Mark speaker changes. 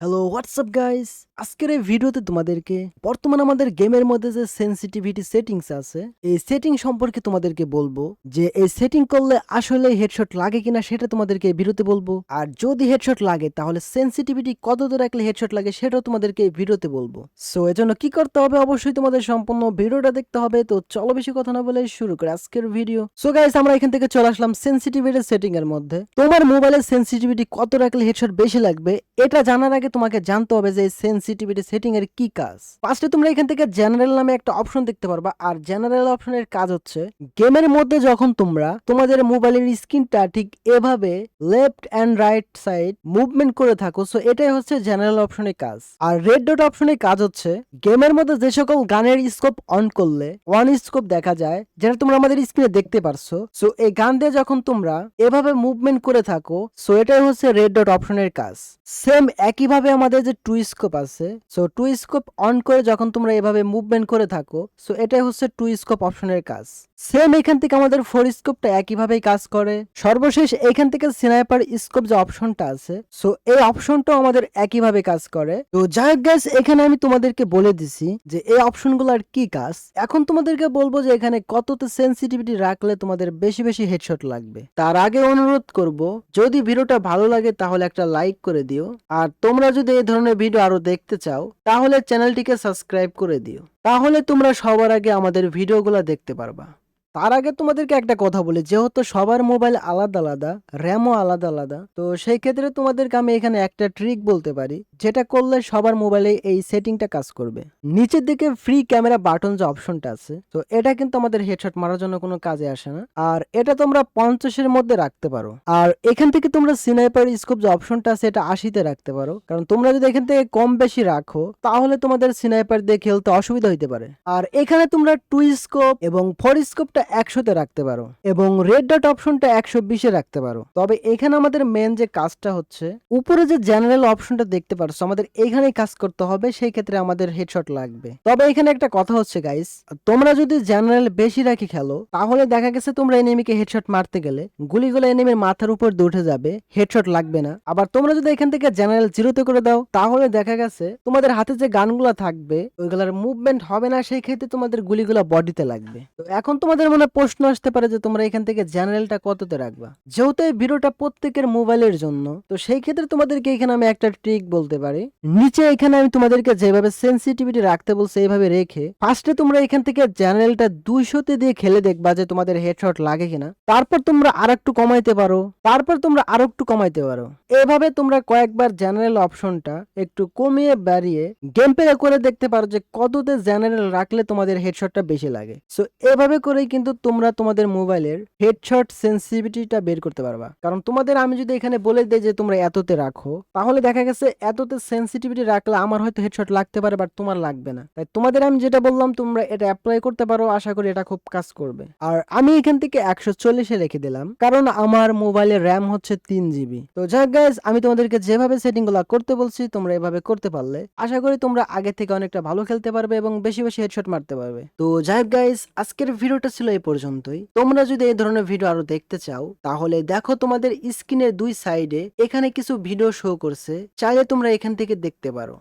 Speaker 1: Hello. WhatsApp guys আজকের এই ভিডিওতে তোমাদেরকে বর্তমান আমাদের গেমের মধ্যে যে সেন্সিটিভিটি সেটিংস আছে, এই সেটিং সম্পর্কে তোমাদেরকে বলব যে এই সেটিং করলে আসলে হেডশট লাগে কিনা সেটা তোমাদেরকে ভিডিওতে বলব। আর যদি হেডশট লাগে, তাহলে সেন্সিটিভিটি কত দূর রাখলে হেডশট লাগে সেটাও তোমাদেরকে এই ভিডিওতে বলব। সো এজন্য কি করতে হবে? অবশ্যই তোমাদের সম্পূর্ণ ভিডিওটা দেখতে হবে। তো চলো বেশি কথা না বলে শুরু করে আজকের ভিডিও সো গাইস আমরা এখান থেকে চলে আসলাম সেন্সিটিভিটি সেটিং এর মধ্যে। তোমার মোবাইলের সেন্সিটিভিটি কত রাখলে হেডশট বেশি লাগবে, এটা জানার আগে তোমাকে জানতে হবে যে সেন্সিটিভিটি সেটিং এর কি কাজ। ফার্স্টে তোমরা এখান থেকে জেনারেল নামে একটা অপশন দেখতে পারবা। আর জেনারেল অপশনের কাজ হচ্ছে গেমের মধ্যে যখন তোমরা তোমাদের মোবাইলের স্ক্রিনটা ঠিক এভাবে left and right side movement করে থাকো সো এটাই হচ্ছে জেনারেল অপশনের কাজ। আর রেড ডট অপশনের কাজ হচ্ছে গেমের মধ্যে যে সকল গানের স্কোপ অন করলে ওয়ান স্কোপ দেখা যায়, যেটা তোমরা আমাদের স্ক্রিনে দেখতে পারছ। সো এই গান দিয়ে যখন তোমরা এভাবে মুভমেন্ট করে থাকো সো এটাই হচ্ছে রেড ডট অপশনের কাজ। সেম একইভাবে আমাদের যে টু স্কোপ আছে সো টুইস্কোপ অন করে যখন তোমরা এভাবে মুভমেন্ট করে থাকো সো এটাই হচ্ছে টুইস্কোপ অপশনের কাজ। সেম এখান থেকে আমাদের ফোর স্কোপটা একইভাবেই কাজ করে। সর্বশেষ এখান থেকে সিনাইপার স্কোপ যে অপশনটা আছে সো এই অপশনটাও আমাদের একইভাবে কাজ করে। তো যাই হোক guys, এখানে আমি তোমাদেরকে বলে দিছি যে এই অপশনগুলোর কি কাজ। এখন তোমাদেরকে বলব যে এখানে কততে সেন্সিটিভিটি রাখলে তোমাদের বেশি বেশি হেডশট লাগবে। তার আগে অনুরোধ করব যদি ভিডিওটা ভালো লাগে তাহলে একটা লাইক করে দিও। আর তোমরা যদি এই ধরনের ভিডিও আরও দেখতে চাও তাহলে চ্যানেলটিকে সাবস্ক্রাইব করে দিও। তাহলে তোমরা সবার আগে আমাদের ভিডিওগুলো দেখতে পারবা। তার আগে তোমাদেরকে একটা কথা বলি, যেহেতু সবার মোবাইল আলাদা আলাদা র্যামও আলাদা আলাদা, তো সেই ক্ষেত্রে তোমাদেরকে আমি এখানে একটা ট্রিক বলতে পারি, যেটা করলে সবার মোবাইলে এই সেটিংটা কাজ করবে। নিচের দিকে ফ্রি ক্যামেরা বাটন যে অপশনটা আছে, তো এটা কিন্তু আমাদের হেডশট মারার জন্য কোনো কাজে আসে না। আর এটা তোমরা পঞ্চাশের মধ্যে রাখতে পারো। আর এখান থেকে তোমরা সিনাইপার স্কোপ যে অপশনটা আছে, এটা আশিতে রাখতে পারো। কারণ তোমরা যদি এখান থেকে কম বেশি রাখো, তাহলে তোমাদের সিনাইপার দিয়ে খেলতে অসুবিধা হইতে পারে। আর এখানে তোমরা টু স্কোপ এবং ফোর স্কোপটা একশোতে রাখতে পারো এবং রেড ডট অপশনটা একশো বিশে রাখতে পারো। তবে এখানে আমাদের মেন যে কাজটা হচ্ছে, উপরে যে জেনারেল অপশনটা দেখতে পারছ, আমাদের এখানেই কাজ করতে হবে, সেই ক্ষেত্রে আমাদের হেডশট লাগবে। তবে এখানে একটা কথা হচ্ছে গাইস তোমরা যদি জেনারেল বেশি রাখি খেলো, তাহলে দেখা গেছে তোমরা এনিমিকে হেডশট মারতে গেলে, গুলিগুলো এনিমির মাথার উপর দিয়ে উঠে যাবে হেডশট লাগবে না। আবার তোমরা যদি এখান থেকে জেনারেল জিরোতে করে দাও, তাহলে দেখা গেছে তোমাদের হাতে যে গানগুলো থাকবে, ওইগুলোর মুভমেন্ট হবে না, সেই ক্ষেত্রে তোমাদের গুলিগুলো বডিতে লাগবে। তো এখন তোমাদের মনে প্রশ্ন আসতে পারে যে তোমরা এখান থেকে জেনারেলটা কততে রাখবা? যেহেতু এই ভিডিওটা প্রত্যেকের মোবাইলের জন্য, তো সেই ক্ষেত্রে তোমাদেরকে এখানে আমি একটা ট্রিক বলতে পারি। নিচে এখানে আমি তোমাদেরকে যেভাবে সেন্সিটিভিটি রাখতে বলছি, এইভাবে রেখে ফার্স্টে তোমরা এখান থেকে জেনারেলটা দুইশোতে দিয়ে খেলে দেখবা যে তোমাদের হেডশট লাগে কিনা। তারপর তোমরা আর একটু কমাইতে পারো, তারপর তোমরা আরও একটু কমাইতে পারো। এভাবে তোমরা কয়েকবার জেনারেল অপশনটা একটু কমিয়ে বাড়িয়ে গেম প্লে করে দেখতে পারো যে কততে জেনারেল রাখলে তোমাদের হেডশটটা বেশি লাগে। সো এভাবে করেই তোমরা তোমাদের মোবাইলের হেডশট সেন্সিটিভিটিটা বের করতে পারবা। কারণ তোমাদের আমি যদি এখানে বলে দেই যে তোমরা এততে রাখো, তাহলে দেখা গেছে এততে সেন্সিটিভিটি রাখলে আমার হয়তো হেডশট লাগতে পারে বাট তোমার লাগবে না। তাই তোমাদের আমি যেটা বললাম, তোমরা এটা অ্যাপ্লাই করতে পারো, আশা করি এটা খুব কাজ করবে। আর আমি এখান থেকে একশো চল্লিশে রেখে দিলাম, কারণ আমার মোবাইলের র্যাম হচ্ছে তিন জিবি তো যাক গাইজ আমি তোমাদেরকে যেভাবে সেটিংগুলা করতে বলছি, তোমরা এভাবে করতে পারলে আশা করি তোমরা আগে থেকে অনেকটা ভালো খেলতে পারবে এবং বেশি বেশি হেডশট মারতে পারবে। তো যাই গাইজ আজকের ভিডিওটা ছিল এই পর্যন্তই। তোমরা যদি এই ধরনের ভিডিও আরও দেখতে চাও, তাহলে দেখো তোমাদের স্ক্রিনের দুই সাইডে এখানে কিছু ভিডিও শো করছে। চাইলে তোমরা এখান থেকে দেখতে পারো।